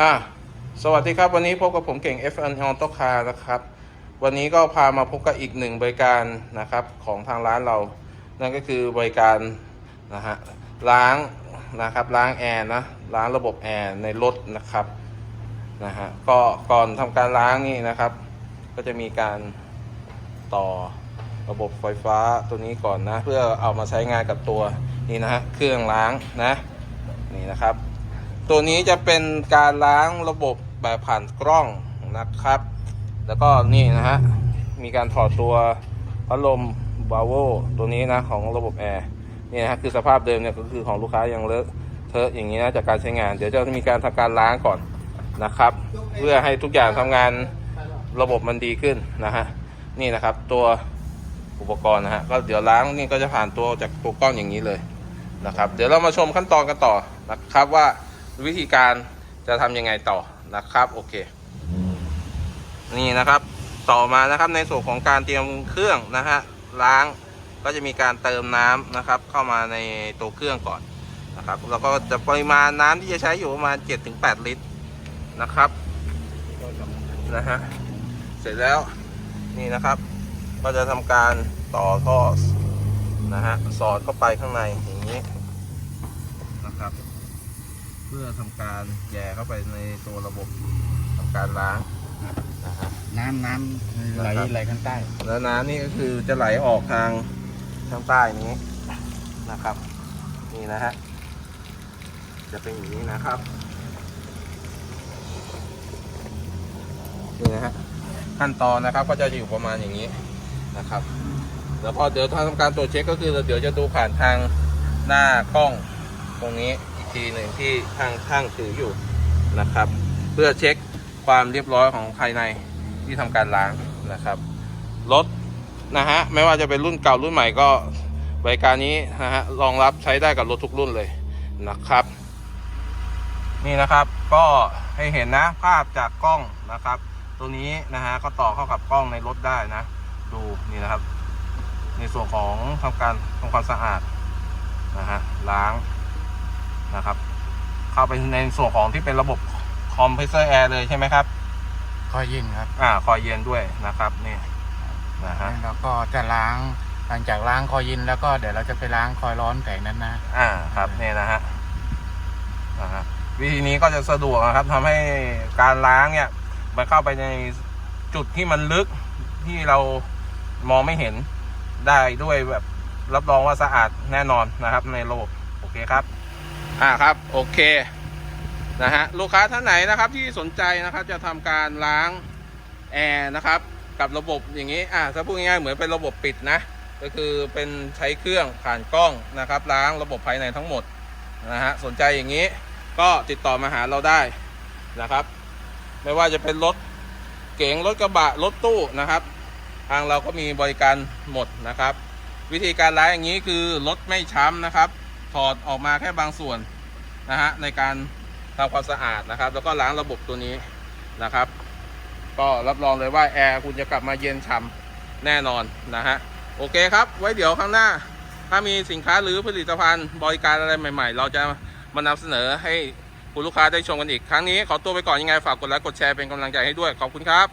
อะสวัสดีครับ วันนี้พบกับผมเก่ง F N Auto Car นะครับ วันนี้ก็พามาพบกับอีกหนึ่งบริการนะครับของทางร้านเรา นั่นก็คือบริการนะฮะล้างนะครับล้างแอร์นะล้างระบบแอร์ในรถนะครับนะฮะก็ก่อนทำการล้างนี่นะครับ ก็จะมีการต่อระบบไฟฟ้าตัวนี้ก่อนนะ เพื่อเอามาใช้งานกับตัวนี่นะฮะเครื่องล้างนะนี่นะครับ ตัวนี้จะเป็นการล้างระบบแบบผ่านกล้องนะครับ แล้วก็นี่นะฮะ มีการถอดตัวพัดลมบาโวตัวนี้นะของระบบแอร์นี่นะฮะคือสภาพเดิมเนี่ยก็คือของลูกค้ายังเลอะเทอะอย่างนี้นะจากการใช้งาน เดี๋ยวจะมีการทำการล้างก่อนนะครับ เพื่อให้ทุกอย่างทำงานระบบมันดีขึ้นนะฮะนี่นะครับตัวอุปกรณ์นะฮะก็เดี๋ยวล้างนี่ก็จะผ่านตัวจากตัวกล้องอย่างนี้เลยนะครับ เดี๋ยวเรามาชมขั้นตอนกันต่อนะครับว่า วิธีการจะทำยังไงต่อนะครับโอเค นี่นะครับต่อมานะครับในส่วนของการเตรียมเครื่องนะฮะล้างก็จะมีการเติมน้ำนะครับ เข้ามาในตัวเครื่องก่อนนะครับแล้วก็จะปริมาณน้ำที่จะใช้อยู่ประมาณ 7-8 ลิตรนะครับนะฮะเสร็จแล้วนี่นะครับ ก็จะทำการต่อท่อนะฮะสอดเข้าไปข้างในอย่างนี้นะครับ พื่อทำการแย่เข้าไปในตัวระบบทำการล้างนะฮะน้ำน้ำไหลนะครับไหลข้างใต้ แล้วน้ำนี่ก็คือจะไหลออกทางทางใต้นี้นะครับ นี่นะฮะจะเป็นอย่างนี้นะครับนี่นะฮะขั้นตอนนะครับก็จะอยู่ประมาณอย่างนี้นะครับ แล้วพอเดี๋ยวทำการตรวจเช็คก็คือเดี๋ยวจะดูผ่านทางหน้ากล้องตรงนี้อีก ทีหนึ่งที่ทางช่างถืออยู่นะครับ เพื่อเช็คความเรียบร้อยของภายในที่ทำการล้างนะครับรถนะฮะไม่ว่าจะเป็นรุ่นเก่ารุ่นใหม่ก็บริการนี้นะฮะรองรับใช้ได้กับรถทุกรุ่นเลยนะครับ นี่นะครับก็ให้เห็นนะภาพจากกล้องนะครับ ตัวนี้นะฮะก็ต่อเข้ากับกล้องในรถได้นะ ดูนี่นะครับ ในส่วนของทำการทำความสะอาดนะฮะล้าง นะครับ เข้าไปในส่วนของที่เป็นระบบคอมเพรสเซอร์แอร์เลยใช่ไหมครับคอยยิงครับ อ่าคอยเย็นด้วยนะครับนี่นะฮะแล้วก็จะล้างหลังจากล้างคอยยินแล้วก็เดี๋ยวเราจะไปล้างคอยร้อนแผงนั้นนะ อ่าครับนี่นะฮะนะฮะวิธีนี้ก็จะสะดวกนะครับทำให้การล้างเนี่ยมันเข้าไปในจุดที่มันลึกที่เรามองไม่เห็นได้ด้วยแบบรับรองว่าสะอาดแน่นอนนะครับ ในระบบโอเคครับ อ่าครับโอเคนะฮะลูกค้าท่านไหนนะครับที่สนใจนะครับจะทำการล้างแอร์นะครับกับระบบอย่างนี้อ่าถ้าพูดง่ายๆเหมือนเป็นระบบปิดนะก็คือเป็นใช้เครื่องผ่านกล้องนะครับ ล้างระบบภายในทั้งหมดนะฮะสนใจอย่างนี้ก็ติดต่อมาหาเราได้นะครับ ไม่ว่าจะเป็นรถเก๋งรถกระบะรถตู้นะครับ ทางเราก็มีบริการหมดนะครับ วิธีการล้างอย่างนี้คือรถไม่ช้ำนะครับ ถอดออกมาแค่บางส่วนนะฮะในการทำความสะอาดนะครับ แล้วก็ล้างระบบตัวนี้นะครับ ก็รับรองเลยว่าแอร์คุณจะกลับมาเย็นฉ่ำแน่นอนนะฮะโอเคครับ ไว้เดี๋ยวข้างหน้า ถ้ามีสินค้าหรือผลิตภัณฑ์บริการอะไรใหม่ ๆ เราจะมานำเสนอให้คุณลูกค้าได้ชมกันอีกครั้งนี้ขอตัวไปก่อนยังไงฝากกดไลค์กดแชร์เป็นกำลังใจให้ด้วยขอบคุณครับ